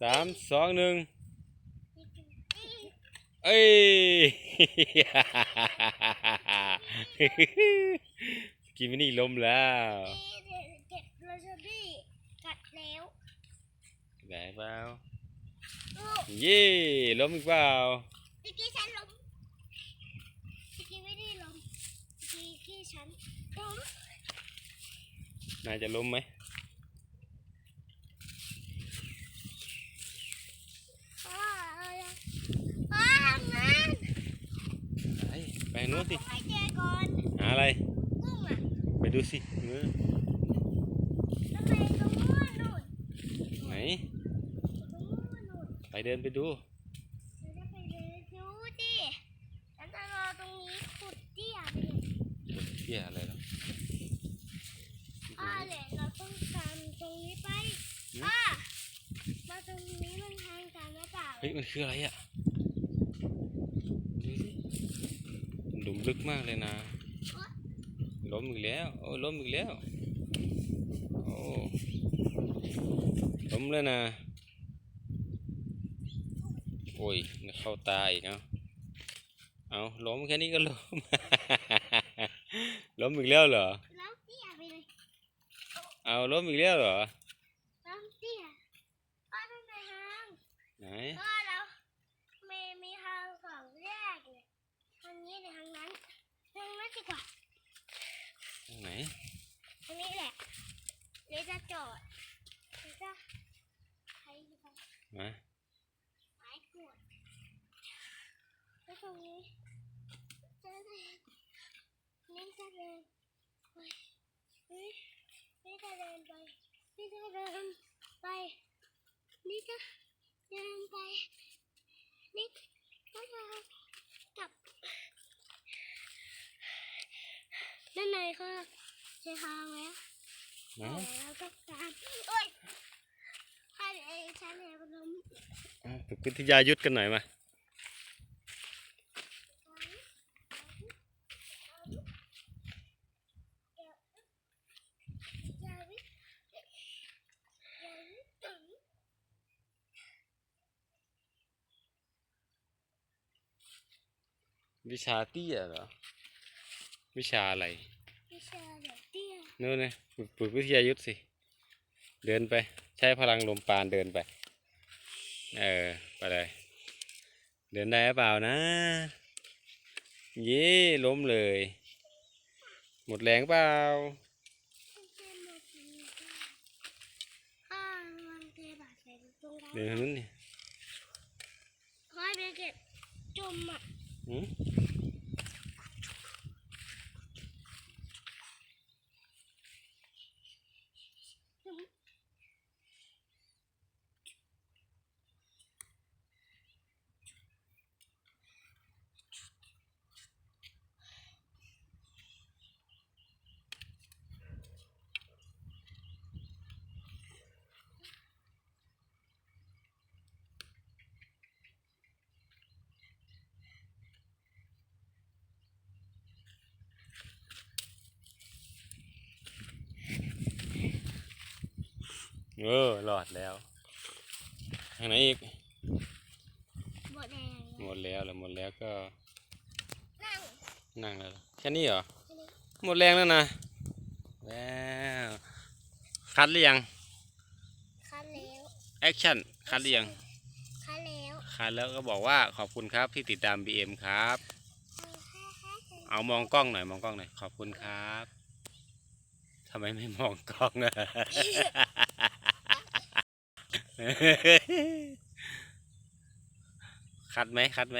สามสองหนึ่งเอ้ยกินไม่นี่ล้มแล้วเจ็บเลยชบี้กัดแล้วไหนเปล่าเย่ล้มอีกเปล่าตะกี้ฉันล้มตะกี้ไม่ได้ล้มตะกี้ฉันล้มนายจะล้มไหม พ่อเอาละพ่อทำงาน ไปไป นู้นสิให้เจอก่อนหาอะไรกุ้งอะไปดูสิเออทำไมตรงนู้นนู่นไหนตรงนู้นนู่นไปเดินไปดูเราจะไปเดินดูดิฉันจะรอตรงนี้ขุดเตี้ยไปเลยเที่ยอะไรล่ะอ่าเลยเราต้องตามตรงนี้ไปหืมอ่ามาตรงนี้มันทางการหรือเปล่าเฮ้ยมันคืออะไรอะดูสิห ลุมลึกมากเลยนะล้มอีกแล้วโอ้ล้มอีกแล้วโอ้ล้มแล้วนะโอ้ยเข้าตาอีกเนาะเอาล้มแค่นี้ก็ล้มล้มอีกแล้วเหรอแล้วเตี้ยไปเลยเอาล้มอีกแล้วเหรอแล้วเตี้ยอ้าวทำไมทางไหน เพราะว่าเรามีมีทางสองแยกเลยทาง นี้หรือทางนั้นทางนั้นดีกว่าทางไหนทางนี้แหละเดี๋ยวจะจอดเดี๋ยวจะใครจะไปมาไม้ขวดแล้วตรงนี้จะเดินนี่จะเดินไปนี่นี่จะเดินไปนี่จะเดินไปนี่จะเดินไปนี่ก็จะกลับ ด้านในก็ใช้ทางไหนแล้วก็การเอ้ยใครเองฉันเองก็ล้มฝึกวิทยายุทธกันหน่อยมาวิชาเตี้ยเหรอ วิชาอะไร วิชาเด็กเตี้ยนู่นนะฝึกฝึกวิทยายุทธสิ เดินไป ใช้พลังลมปานเดินไป เออ ไปเลย เดินได้หรือเปล่านะ เย่ล้มเลย หมดแรงเปล่าข้าวมันเทบาดใส่ตรงนั้นเดินทางนู้นนี่คอยไปเก็บจมอะ เออหลอดแล้วทางไหนอีกบดแดงหมดแล้วแล้วหมดแล้วก็ นั่งนั่งแล้วเหรอแค่นี้เหรออันนี้หมดแรงแล้วนะแล้วคัดหรือยังคันแล้วแอคชั่นคัดหรือยังคันแล้วคัดแล้วก็บอกว่าขอบคุณครับที่ติดตาม BM ครับ เอามองกล้องหน่อยมองกล้องหน่อยขอบคุณครับทำไมไม่มองกล้องอะ คัดไหมคัดไหม